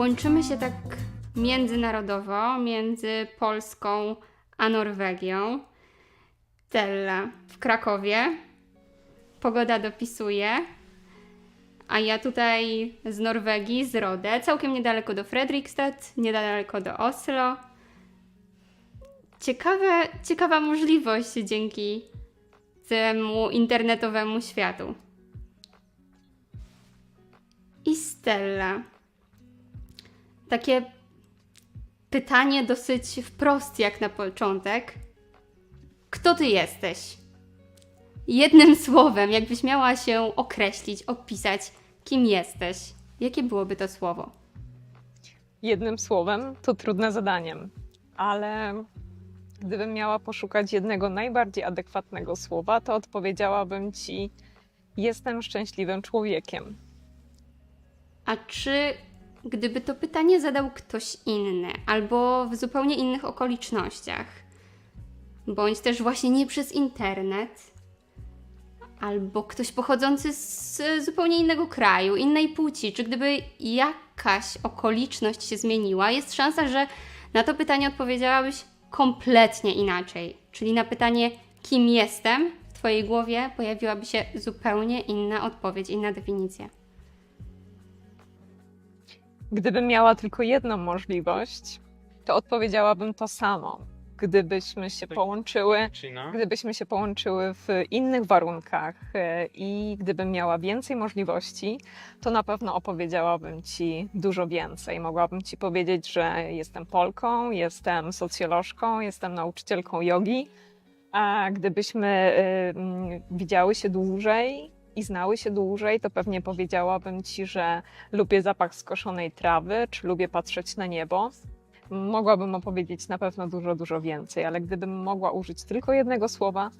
łączymy się tak międzynarodowo między Polską a Norwegią. Stella w Krakowie. Pogoda dopisuje. A ja tutaj z Norwegii, z Rode, całkiem niedaleko do Fredrikstad, niedaleko do Oslo. Ciekawe, ciekawa możliwość dzięki temu internetowemu światu. I Stella. Takie pytanie dosyć wprost jak na początek. Kto ty jesteś? Jednym słowem, jakbyś miała się określić, opisać, kim jesteś, jakie byłoby to słowo? Jednym słowem to trudne zadaniem, ale gdybym miała poszukać jednego najbardziej adekwatnego słowa, to odpowiedziałabym ci: Jestem szczęśliwym człowiekiem. A czy gdyby to pytanie zadał ktoś inny, albo w zupełnie innych okolicznościach, bądź też właśnie nie przez internet, albo ktoś pochodzący z zupełnie innego kraju, innej płci, czy gdyby jakaś okoliczność się zmieniła, jest szansa, że na to pytanie odpowiedziałabyś kompletnie inaczej. Czyli na pytanie, kim jestem, w Twojej głowie pojawiłaby się zupełnie inna odpowiedź, inna definicja. Gdybym miała tylko jedną możliwość, to odpowiedziałabym to samo. Gdybyśmy się połączyły China. Gdybyśmy się połączyły w innych warunkach e, i gdybym miała więcej możliwości, to na pewno opowiedziałabym Ci dużo więcej. Mogłabym Ci powiedzieć, że jestem Polką, jestem socjolożką, jestem nauczycielką jogi. A gdybyśmy e, widziały się dłużej i znały się dłużej, to pewnie powiedziałabym Ci, że lubię zapach skoszonej trawy, czy lubię patrzeć na niebo. Mogłabym opowiedzieć na pewno dużo, dużo więcej, ale gdybym mogła użyć tylko jednego słowa,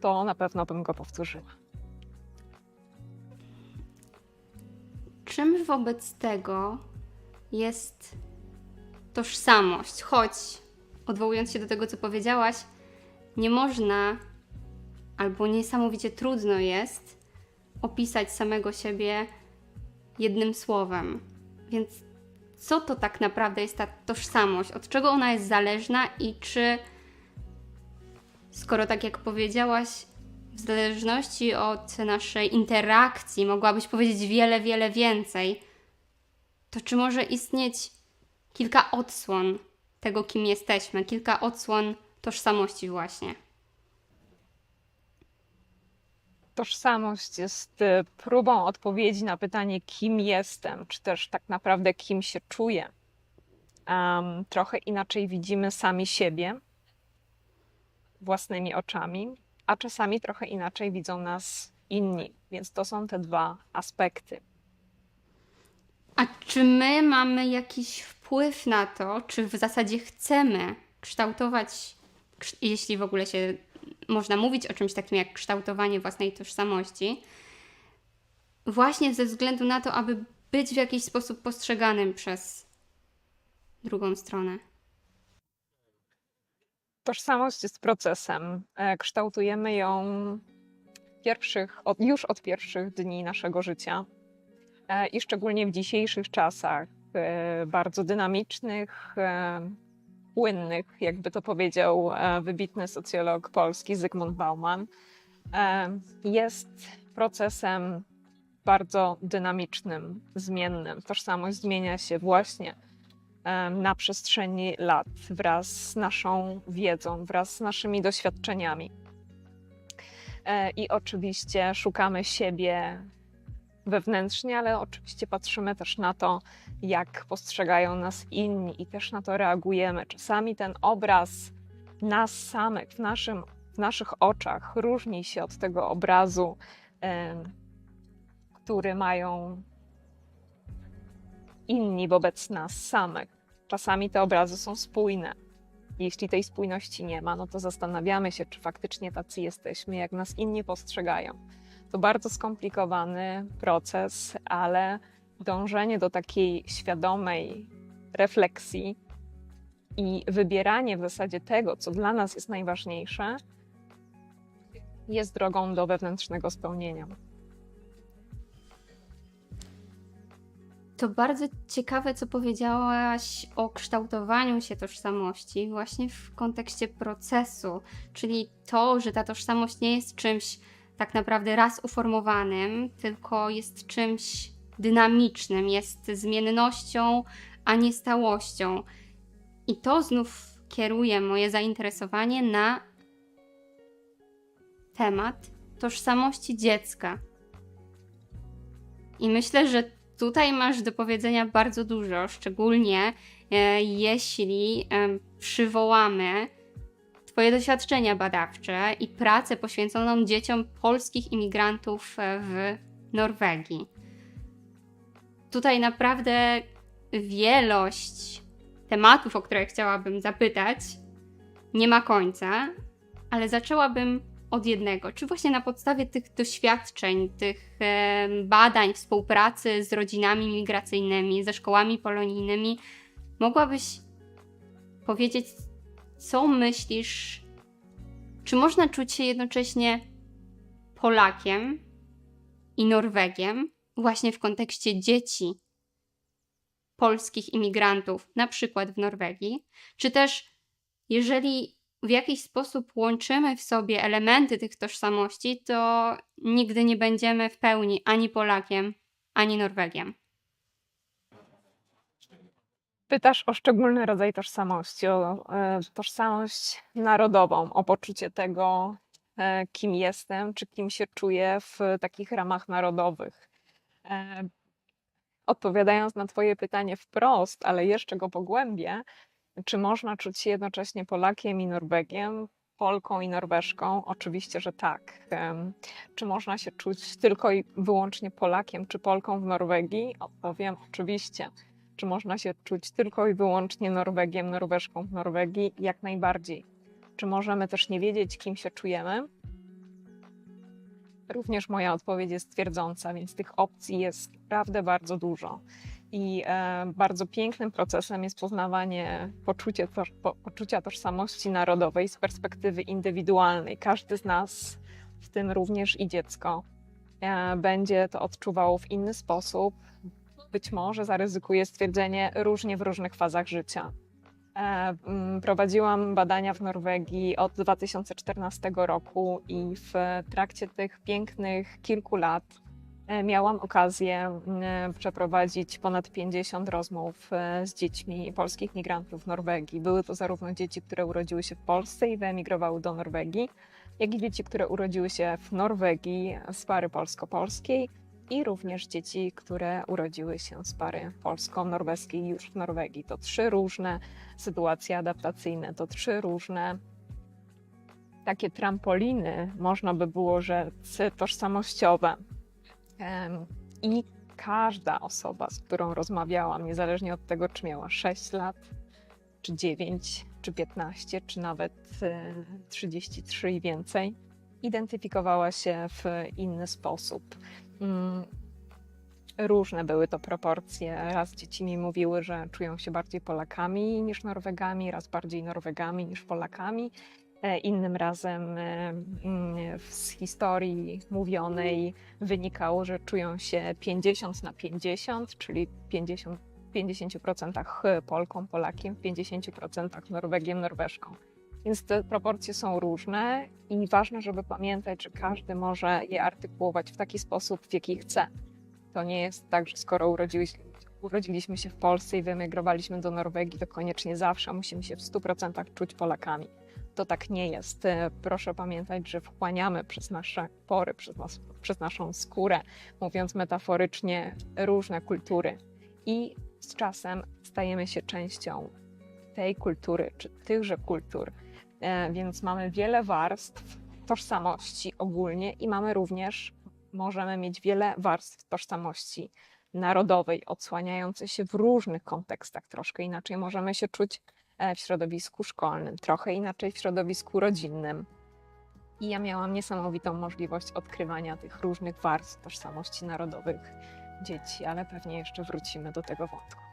to na pewno bym go powtórzyła. Czym wobec tego jest tożsamość? Choć, odwołując się do tego, co powiedziałaś, nie można albo niesamowicie trudno jest opisać samego siebie jednym słowem. Więc co to tak naprawdę jest ta tożsamość? Od czego ona jest zależna i czy, skoro tak jak powiedziałaś, w zależności od naszej interakcji mogłabyś powiedzieć wiele, wiele więcej, to czy może istnieć kilka odsłon tego, kim jesteśmy, kilka odsłon tożsamości, właśnie? Tożsamość jest e, próbą odpowiedzi na pytanie, kim jestem, czy też tak naprawdę kim się czuję. Um, trochę inaczej widzimy sami siebie własnymi oczami, a czasami trochę inaczej widzą nas inni. Więc to są te dwa aspekty. A czy my mamy jakiś wpływ na to, czy w zasadzie chcemy kształtować, jeśli w ogóle się można mówić o czymś takim jak kształtowanie własnej tożsamości, właśnie ze względu na to, aby być w jakiś sposób postrzeganym przez drugą stronę? Tożsamość jest procesem. E, Kształtujemy ją pierwszych, już od pierwszych dni naszego życia E, i szczególnie w dzisiejszych czasach, e, bardzo dynamicznych, płynnych, jakby to powiedział e, wybitny socjolog polski Zygmunt Bauman, e, jest procesem bardzo dynamicznym, zmiennym. Tożsamość zmienia się właśnie em, na przestrzeni lat wraz z naszą wiedzą, wraz z naszymi doświadczeniami. E, I oczywiście szukamy siebie wewnętrznie, ale oczywiście patrzymy też na to, jak postrzegają nas inni i też na to reagujemy. Czasami ten obraz nas samych w, naszym, w naszych oczach różni się od tego obrazu, który mają inni wobec nas samych. Czasami te obrazy są spójne. Jeśli tej spójności nie ma, no to zastanawiamy się, czy faktycznie tacy jesteśmy, jak nas inni postrzegają. To bardzo skomplikowany proces, ale dążenie do takiej świadomej refleksji i wybieranie w zasadzie tego, co dla nas jest najważniejsze, jest drogą do wewnętrznego spełnienia. To bardzo ciekawe, co powiedziałaś o kształtowaniu się tożsamości, właśnie w kontekście procesu, czyli to, że ta tożsamość nie jest czymś tak naprawdę raz uformowanym, tylko jest czymś dynamicznym, jest zmiennością, a nie stałością. I to znów kieruje moje zainteresowanie na temat tożsamości dziecka. I myślę, że tutaj masz do powiedzenia bardzo dużo, szczególnie e, jeśli e, przywołamy Twoje doświadczenia badawcze i pracę poświęconą dzieciom polskich imigrantów e, w Norwegii. Tutaj naprawdę wielość tematów, o które chciałabym zapytać, nie ma końca, ale zaczęłabym od jednego. Czy właśnie na podstawie tych doświadczeń, tych e, badań, współpracy z rodzinami migracyjnymi, ze szkołami polonijnymi, mogłabyś powiedzieć, co myślisz? Czy można czuć się jednocześnie Polakiem i Norwegiem, właśnie w kontekście dzieci polskich imigrantów, na przykład w Norwegii? Czy też, jeżeli w jakiś sposób łączymy w sobie elementy tych tożsamości, to nigdy nie będziemy w pełni ani Polakiem, ani Norwegiem. Pytasz o szczególny rodzaj tożsamości, o e, tożsamość narodową, o poczucie tego, e, kim jestem, czy kim się czuję w takich ramach narodowych. E, odpowiadając na Twoje pytanie wprost, ale jeszcze go pogłębię, czy można czuć się jednocześnie Polakiem i Norwegiem, Polką i Norweżką? Oczywiście, że tak. Czy można się czuć tylko i wyłącznie Polakiem czy Polką w Norwegii? Odpowiem oczywiście. Czy można się czuć tylko i wyłącznie Norwegiem, Norweżką w Norwegii? Jak najbardziej. Czy możemy też nie wiedzieć, kim się czujemy? Również moja odpowiedź jest twierdząca, więc tych opcji jest naprawdę bardzo dużo. I e, bardzo pięknym procesem jest poznawanie poczucie, toż, po, poczucia tożsamości narodowej z perspektywy indywidualnej. Każdy z nas, w tym również i dziecko, e, będzie to odczuwało w inny sposób. Być może zaryzykuje stwierdzenie różnie w różnych fazach życia. E, mm, Prowadziłam badania w Norwegii od 2014 roku i w trakcie tych pięknych kilku lat e, miałam okazję mm, przeprowadzić ponad 50 rozmów e, z dziećmi polskich migrantów w Norwegii. Były to zarówno dzieci, które urodziły się w Polsce i wyemigrowały do Norwegii, jak i dzieci, które urodziły się w Norwegii z pary polsko-polskiej i również dzieci, które urodziły się z pary polsko-norweskiej już w Norwegii. To trzy różne sytuacje adaptacyjne, to trzy różne takie trampoliny, można by było rzec, tożsamościowe. I każda osoba, z którą rozmawiałam, niezależnie od tego, czy miała 6 lat, czy 9, czy 15, czy nawet e, 33 i więcej, identyfikowała się w inny sposób. Mm, Różne były to proporcje. Raz dzieci mi mówiły, że czują się bardziej Polakami niż Norwegami, raz bardziej Norwegami niż Polakami. E, Innym razem e, mm, z historii mówionej wynikało, że czują się 50 na 50, czyli 50, w 50% Polką, Polakiem, w 50% Norwegiem, Norweżką. Więc te proporcje są różne i ważne, żeby pamiętać, że każdy może je artykułować w taki sposób, w jaki chce. To nie jest tak, że skoro urodziliśmy się w Polsce i wyemigrowaliśmy do Norwegii, to koniecznie zawsze musimy się w 100% czuć Polakami. To tak nie jest. E, Proszę pamiętać, że wchłaniamy przez nasze pory, przez, nas, przez naszą skórę, mówiąc metaforycznie, różne kultury. I z czasem stajemy się częścią tej kultury, czy tychże kultur. E, Więc mamy wiele warstw tożsamości ogólnie i mamy również, możemy mieć wiele warstw tożsamości narodowej, odsłaniającej się w różnych kontekstach. Troszkę inaczej możemy się czuć e, w środowisku szkolnym, trochę inaczej w środowisku rodzinnym. I ja miałam niesamowitą możliwość odkrywania tych różnych warstw tożsamości narodowych dzieci, ale pewnie jeszcze wrócimy do tego wątku.